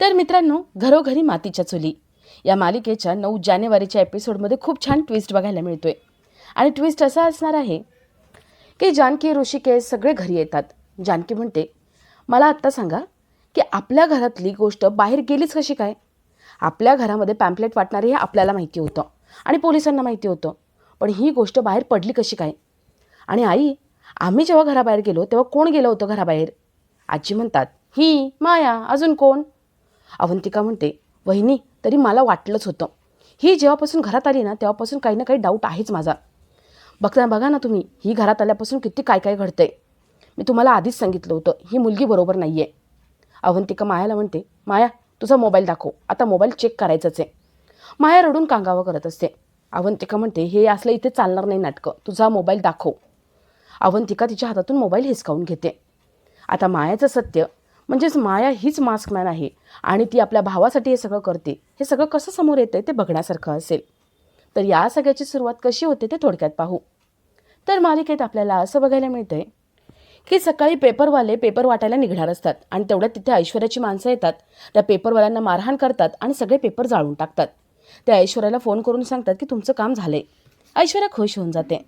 तर मित्रांनो घरोघरी मातीच्या चुली. या मालिकेच्या नऊ जानेवारीच्या एपिसोडमध्ये खूप छान ट्विस्ट बघायला मिळतोय. आणि ट्विस्ट असा असणार आहे की जानकी ऋषिकेश सगळे घरी येतात. जानकी म्हणते मला आत्ता सांगा की आपल्या घरातली गोष्ट बाहेर गेलीच कशी काय? आपल्या घरामध्ये पॅम्पलेट वाटणारे हे आपल्याला माहिती होतं आणि पोलिसांना माहिती होतं. पण ही गोष्ट बाहेर पडली कशी काय? आणि आई आम्ही जेव्हा घराबाहेर गेलो तेव्हा कोण गेलं होतं घराबाहेर? आजी म्हणतात ही माया अजून कोण? अवंतिका म्हणते वहिनी तरी मला वाटलंच होतं. ही जेव्हापासून घरात आली ना तेव्हापासून काही ना काही डाऊट आहेच माझा. बघता बघा ना तुम्ही ही घरात आल्यापासून किती काय काय घडतंय. मी तुम्हाला आधीच सांगितलं होतं ही मुलगी बरोबर नाही आहे अवंतिका मायाला म्हणते माया तुझा मोबाईल दाखव. आता मोबाईल चेक करायचाच आहे. माया रडून कांगावं करत असते. अवंतिका म्हणते हे असलं इथे चालणार नाही नाटकं. तुझा मोबाईल दाखव. अवंतिका तिच्या हातातून मोबाईल हिसकावून घेते. आता मायाचं सत्य म्हणजेच माया हीच मास्कमॅन आहे. आणि ती आपल्या भावासाठी हे सगळं करते. हे सगळं कसं समोर येतं ते बघण्यासारखं असेल. तर या सगळ्याची सुरुवात कशी होते ते थोडक्यात पाहू. तर मालिकेत आपल्याला असं बघायला मिळतंय की सकाळी पेपरवाले पेपर वाटायला निघणार असतात. आणि तेवढ्यात तिथे ऐश्वर्याची माणसं येतात. त्या पेपरवाल्यांना मारहाण करतात आणि सगळे पेपर जाळून टाकतात. त्या ऐश्वर्याला फोन करून सांगतात की तुमचं काम झालंय. ऐश्वर्या खुश होऊन जाते.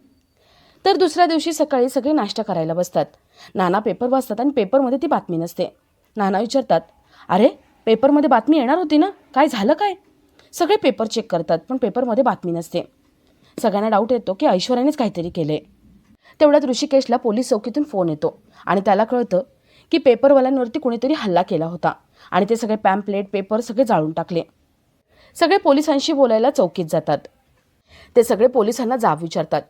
तर दुसऱ्या दिवशी सकाळी सगळे नाश्ता करायला बसतात. नाना पेपर वाचतात आणि पेपरमध्ये ती बातमी नसते. नाना विचारतात अरे पेपरमध्ये बातमी येणार होती ना? काय झालं काय? सगळे पेपर चेक करतात पण पेपरमध्ये बातमी नसते. सगळ्यांना डाऊट येतो की ऐश्वर्यानेच काहीतरी केले तेवढ्यात ऋषिकेशला पोलीस चौकीतून फोन येतो आणि त्याला कळतं की पेपरवाल्यांवरती कोणीतरी हल्ला केला होता आणि ते सगळे पॅम्पलेट पेपर सगळे जाळून टाकले. सगळे पोलिसांशी बोलायला चौकीत जातात. ते सगळे पोलिसांना जाब विचारतात.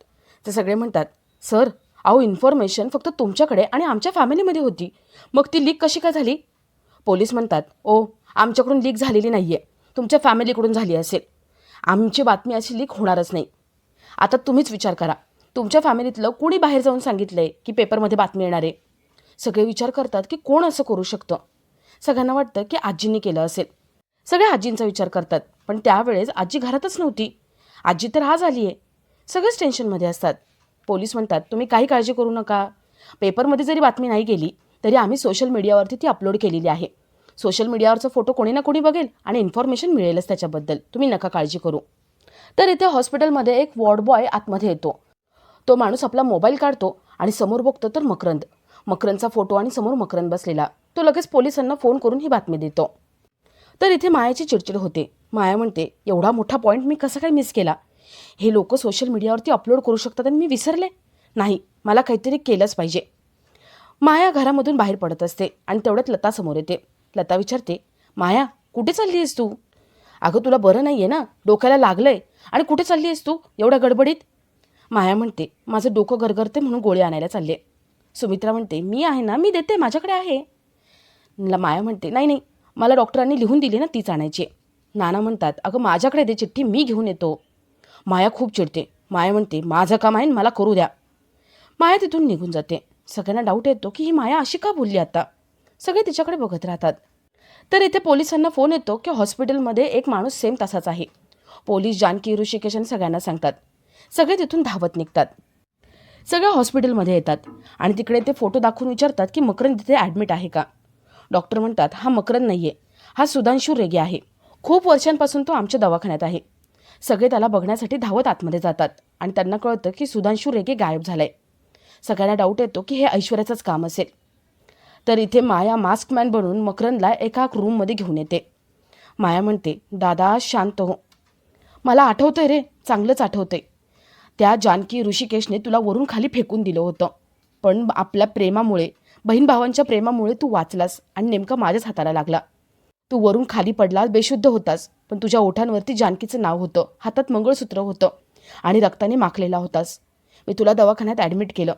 ते सगळे म्हणतात सर अहो इन्फॉर्मेशन फक्त तुमच्याकडे आणि आमच्या फॅमिलीमध्ये होती. मग ती लीक कशी काय झाली? पोलीस म्हणतात ओ आमच्याकडून लीक झालेली नाही आहे तुमच्या फॅमिलीकडून झाली असेल. आमची बातमी अशी लीक होणारच नाही. आता तुम्हीच विचार करा. तुमच्या फॅमिलीतलं कोणी बाहेर जाऊन सांगितलं आहे की पेपरमध्ये बातमी येणार आहे? सगळे विचार करतात की कोण असं करू शकतं? सगळ्यांना वाटतं की आजींनी केलं असेल. सगळे आजींचा विचार करतात पण त्यावेळेस आजी घरातच नव्हती. आजी तर आज आली आहे सगळेच टेन्शनमध्ये असतात. पोलीस म्हणतात तुम्ही काही काळजी करू नका. पेपरमध्ये जरी बातमी नाही गेली तरी आम्ही सोशल मीडियावरती ती अपलोड केलेली आहे. सोशल मीडियावरचा फोटो कोणी ना कोणी बघेल आणि इन्फॉर्मेशन मिळेलच त्याच्याबद्दल. तुम्ही नका काळजी करू. तर इथे हॉस्पिटलमध्ये एक वॉर्ड बॉय आतमध्ये येतो. तो माणूस आपला मोबाईल काढतो आणि समोर बघतो तर मकरंद. मकरंदचा फोटो आणि समोर मकरंद बसलेला. तो लगेच पोलिसांना फोन करून ही बातमी देतो. तर इथे मायाची चिडचिड होते. माया म्हणते एवढा मोठा पॉईंट मी कसा काय मिस केला? हे लोक सोशल मीडियावरती अपलोड करू शकतात आणि मी विसरले. नाही मला काहीतरी केलंच पाहिजे. माया घरामधून बाहेर पडत असते आणि तेवढ्यात लता समोर येते. लता विचारते माया कुठे चालली आहेस तू? अगं तुला बरं नाही आहे ना? डोक्याला लागलं आहे आणि कुठे चालली आहेस तू? एवढ्या गडबडीत? माया म्हणते माझं डोकं गरगरते म्हणून गोळी आणायला चालले सुमित्रा म्हणते मी आहे ना? मी देते माझ्याकडे आहे. माया म्हणते नाही नाही. मला डॉक्टरांनी लिहून दिली ना तीच आणायची नाना म्हणतात अगं माझ्याकडे दे चिठ्ठी मी घेऊन येतो. माया खूप चिडते. माया म्हणते माझं काम आहे मला करू द्या. माया तिथून निघून जाते. सगळ्यांना डाऊट येतो की ही माया अशी का बोलली आता? सगळे तिच्याकडे बघत राहतात. तर इथे पोलिसांना फोन येतो की हॉस्पिटलमध्ये एक माणूस सेम तसाच आहे. पोलीस जानकी ऋषिकेश आणि सगळ्यांना सांगतात. सगळे तिथून धावत निघतात. सगळे हॉस्पिटलमध्ये येतात. आणि तिकडे ते फोटो दाखवून विचारतात की मकरंद तिथे ॲडमिट आहे का? डॉक्टर म्हणतात हा मकरंद नाही आहे हा सुधांशू रेगे आहे. खूप वर्षांपासून तो आमच्या दवाखान्यात आहे. सगळे त्याला बघण्यासाठी धावत आतमध्ये जातात आणि त्यांना कळतं की सुधांशू रेगे गायब झालाय. सगळ्यांना डाऊट येतो की हे ऐश्वर्याचंच काम असेल. तर इथे माया मास्कमॅन बनून मकरंदला एका रूममध्ये घेऊन येते. माया म्हणते दादा शांत हो. मला आठवतंय रे चांगलंच आठवतंय. त्या जानकी ऋषिकेशने तुला वरून खाली फेकून दिलं होतं. पण आपल्या प्रेमामुळे बहीण भावांच्या प्रेमामुळे तू वाचलास आणि नेमका माझ्याच हाताला लागला. तू वरून खाली पडला बेशुद्ध होतास. पण तुझ्या ओठांवरती जानकीचं नाव होतं. हातात मंगळसूत्र होतं. आणि रक्ताने माखलेला होतास. मी तुला दवाखान्यात ॲडमिट केलं.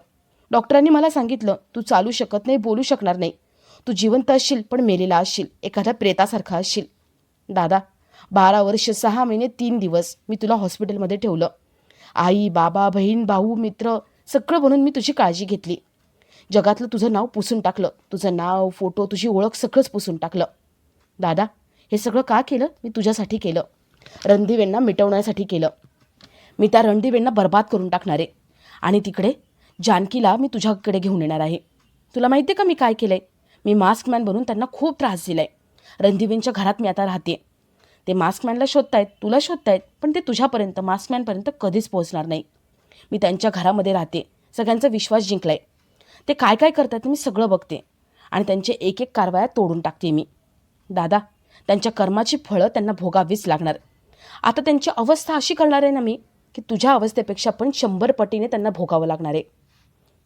डॉक्टरांनी मला सांगितलं तू चालू शकत नाही बोलू शकणार नाही. तू जिवंत असशील पण मेलेला असशील. एखाद्या प्रेतासारखा असशील. दादा बारा वर्ष सहा महिने तीन दिवस मी तुला हॉस्पिटलमध्ये ठेवलं. आई बाबा बहीण भाऊ मित्र सगळं बनून मी तुझी काळजी घेतली. जगातलं तुझं नाव पुसून टाकलं. तुझं नाव फोटो तुझी ओळख सगळंच पुसून टाकलं. दादा हे सगळं का केलं? मी तुझ्यासाठी केलं. रणदीवेंना मिटवण्यासाठी केलं. मी त्या रणदीवेंना बर्बाद करून टाकणार. आहे आणि तिकडे जानकीला मी तुझ्याकडे घेऊन येणार आहे. तुला माहिती आहे का मी काय केलं आहे मी मास्कमॅन बनून त्यांना खूप त्रास दिला आहे रणदीवींच्या घरात मी आता राहते ते मास्कमॅनला शोधतायत तुला शोधतायत पण ते तुझ्यापर्यंत मास्कमॅनपर्यंत कधीच पोहोचणार नाही. मी त्यांच्या घरामध्ये राहते सगळ्यांचा विश्वास जिंकला आहे ते काय काय करतात मी सगळं बघते आणि त्यांचे एक एक कारवाया तोडून टाकते मी. दादा त्यांच्या कर्माची फळं त्यांना भोगावीच लागणार. आता त्यांची अवस्था अशी करणार आहे ना मी की तुझ्या अवस्थेपेक्षा पण शंभर पटीने त्यांना भोगावं लागणार आहे.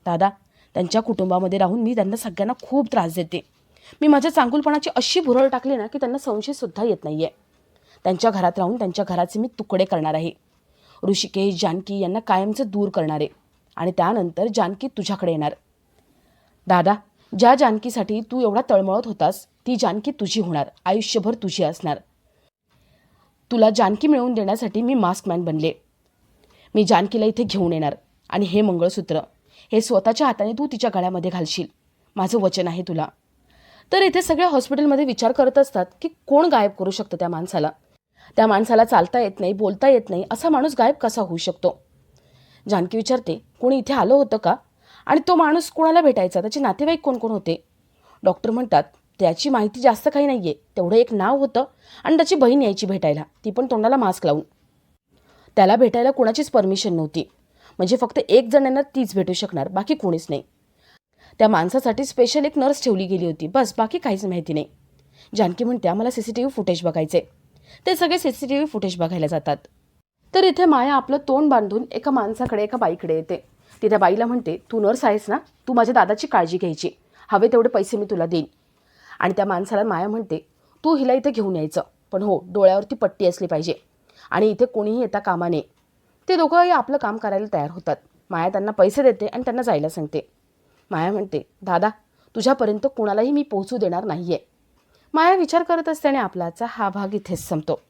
दादा त्यांच्या कुटुंबामध्ये राहून मी त्यांना सगळ्यांना खूप त्रास देते. मी माझ्या चांगुलपणाची अशी भुरळ टाकली ना की त्यांना संशयसुद्धा येत नाही आहे त्यांच्या घरात राहून त्यांच्या घराचे मी तुकडे करणार आहे. ऋषिकेश जानकी यांना कायमचं दूर करणार आहे. आणि त्यानंतर जानकी तुझ्याकडे येणार. दादा ज्या जानकीसाठी तू एवढा तळमळत होतास ती जानकी तुझी होणार. आयुष्यभर तुझी असणार. तुला जानकी मिळवून देण्यासाठी मी मास्कमॅन बनले. मी जानकीला इथे घेऊन येणार. आणि हे मंगळसूत्र हे स्वतःच्या हाताने तू तिच्या गळ्यामध्ये घालशील. माझं वचन आहे तुला. तर इथे सगळ्या हॉस्पिटलमध्ये विचार करत असतात की कोण गायब करू शकतं त्या माणसाला. त्या माणसाला चालता येत नाही बोलता येत नाही असा माणूस गायब कसा होऊ शकतो? जानकी विचारते कोणी इथे आलं होतं का? आणि तो माणूस कोणाला भेटायचा? त्याचे नातेवाईक कोण कोण होते? डॉक्टर म्हणतात त्याची माहिती जास्त काही नाही आहे तेवढं एक नाव होतं आणि त्याची बहीण यायची भेटायला. ती पण तोंडाला मास्क लावून. त्याला भेटायला कोणाचीच परमिशन नव्हती. म्हणजे फक्त एक जणांना तीच भेटू शकणार बाकी कोणीच नाही. त्या माणसासाठी स्पेशल एक नर्स ठेवली गेली होती. बस बाकी काहीच माहिती नाही. जानकी म्हणते आम्हाला C C T V footage बघायचे ते सगळे C C T V footage बघायला जातात. तर इथे माया आपलं तोंड बांधून एका माणसाकडे एका बाईकडे येते. ती त्या बाईला म्हणते तू नर्स आहेस ना तू माझ्या दादाची काळजी घ्यायची. हवे तेवढे पैसे मी तुला देईन. आणि त्या माणसाला माया म्हणते तू हिला इथे घेऊन यायचं पण हो डोळ्यावरती पट्टी असली पाहिजे. आणि इथे कोणीही येता कामा नये. ते दोघंही आपलं काम करायला तयार होतात. माया त्यांना पैसे देते आणि त्यांना जायला सांगते. माया म्हणते दादा तुझ्यापर्यंत कोणालाही मी पोहोचू देणार नाही आहे माया विचार करत असते आणि आपलाचा हा भाग इथेच संपतो.